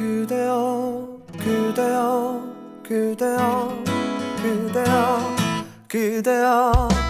그대여 그대여 그대여 그대여 그대여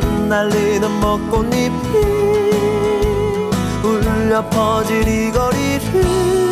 흩날리는 벚꽃잎이 울려 퍼질 이 거리를